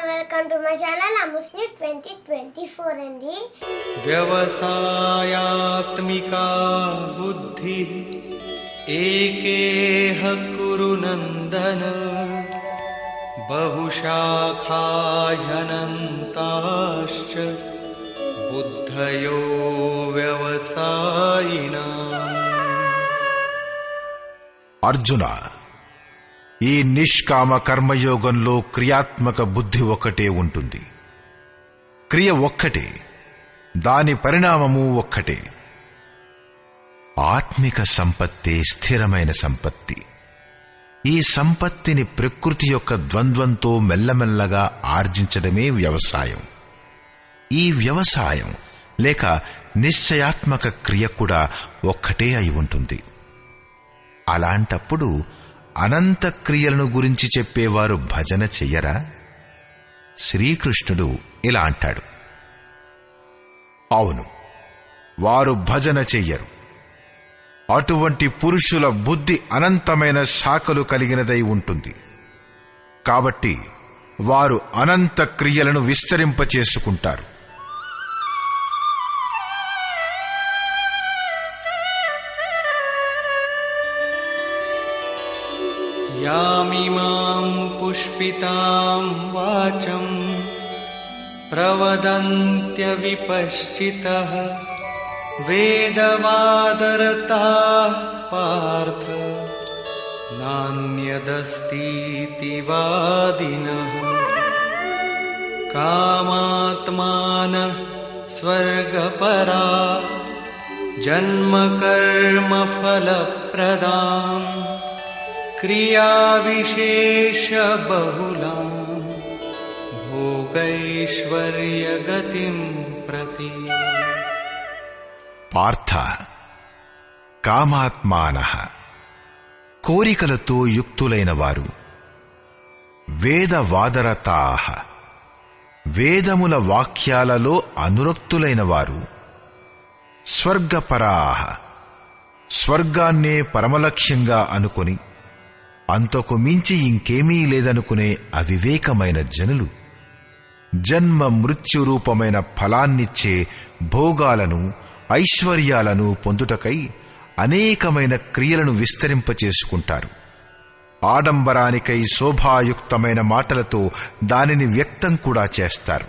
and welcome to my channel అముస్ని twenty twenty four అండి व्यवसायात्मिका बुद्धिः एकेह कुरु नन्दन बहुशाखाह्यनन्ताश्च बुद्धयो व्यवसायिनाम् అర్జున ఈ నిష్కామ కర్మయోగంలో క్రియాత్మక బుద్ధి ఒక్కటే ఉంటుంది. క్రియ ఒక్కటే దాని పరిణామము ఒక్కటే. ఆత్మిక సంపత్తే స్థిరమైన సంపత్తి. ఈ సంపత్తిని ప్రకృతి యొక్క ద్వంద్వంతో మెల్లమెల్లగా ఆర్జించడమే వ్యవసాయం. ఈ వ్యవసాయం లేక నిశ్చయాత్మక క్రియ కూడా ఒక్కటే అయి ఉంటుంది. అలాంటప్పుడు అనంత క్రియలను గురించి చెప్పేవారు భజన చెయ్యరా? శ్రీకృష్ణుడు ఇలా అంటాడు. అవును వారు భజన చెయ్యరు. అటువంటి పురుషుల బుద్ధి అనంతమైన శాఖలు కలిగినదై ఉంటుంది. కాబట్టి వారు అనంత క్రియలను విస్తరింపచేసుకుంటారు. यामिमाम् पुष्पिताम् वाचम् प्रवदन्त्यविपश्चितः वेदवादरताः पार्थ नान्यदस्तीति वादिनः कामात्मानः स्वर्गपरा जन्मकर्मफलप्रदाम् क्रियाविशेषबहुलाम् भोगैश्वर्यगतिम् प्रति పార్థ కామాత్మాన కోరికలతో యుక్తులైన వారు వేదవాదరతాహ వేదముల వాక్యాలలో అనురక్తులైన వారు స్వర్గపరాహ స్వర్గాన్నే పరమలక్ష్యంగా అనుకొని అంతకు మించి ఇంకేమీ లేదనుకునే అవివేకమైన జనులు. జన్మ మృత్యురూపమైన ఫలాన్నిచ్చే భోగాలను ఐశ్వర్యాలను పొందుటకై అనేకమైన క్రియలను విస్తరింపచేసుకుంటారు. ఆడంబరానికై శోభాయుక్తమైన మాటలతో దానిని వ్యక్తం కూడా చేస్తారు.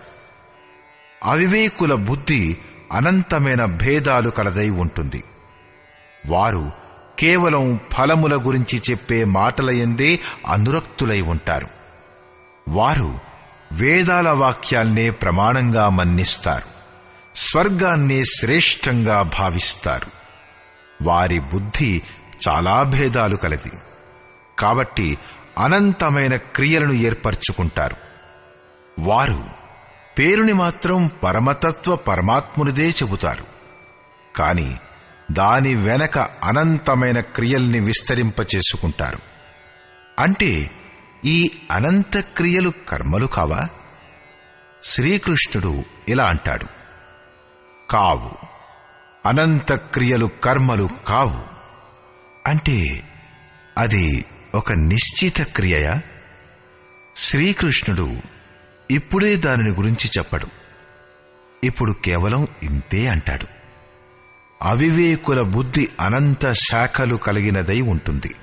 అవివేకుల బుద్ధి అనంతమైన భేదాలు కలదై ఉంటుంది. వారు కేవలం ఫలముల గురించి చెప్పే మాటలయందే అనురక్తులై ఉంటారు. వారు వేదాల వాక్యాల్నే ప్రమాణంగా మన్నిస్తారు. స్వర్గాన్నే శ్రేష్టంగా భావిస్తారు. వారి బుద్ధి చాలా భేదాలు కలది. కాబట్టి అనంతమైన క్రియలను ఏర్పరచుకుంటారు. వారు పేరుని మాత్రం పరమతత్వ పరమాత్మునిదే చెబుతారు. కానీ దాని వెనక అనంతమైన క్రియల్ని విస్తరింపచేసుకుంటారు. అంటే ఈ అనంత క్రియలు కర్మలు కావా? శ్రీకృష్ణుడు ఇలా అంటాడు. కావు. అనంత క్రియలు కర్మలు కావు. అంటే అది ఒక నిశ్చిత క్రియయా? శ్రీకృష్ణుడు ఇప్పుడే దానిని గురించి చెప్పడు. ఇప్పుడు కేవలం ఇంతే అంటాడు. అవివేకుల బుద్ధి అనంత శాఖలు కలిగినదై ఉంటుంది.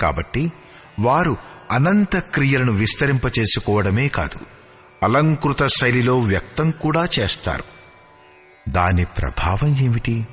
కాబట్టి వారు అనంత క్రియలను విస్తరింపచేసుకోవడమే కాదు అలంకృత శైలిలో వ్యక్తం కూడా చేస్తారు. దాని ప్రభావం ఏమిటి?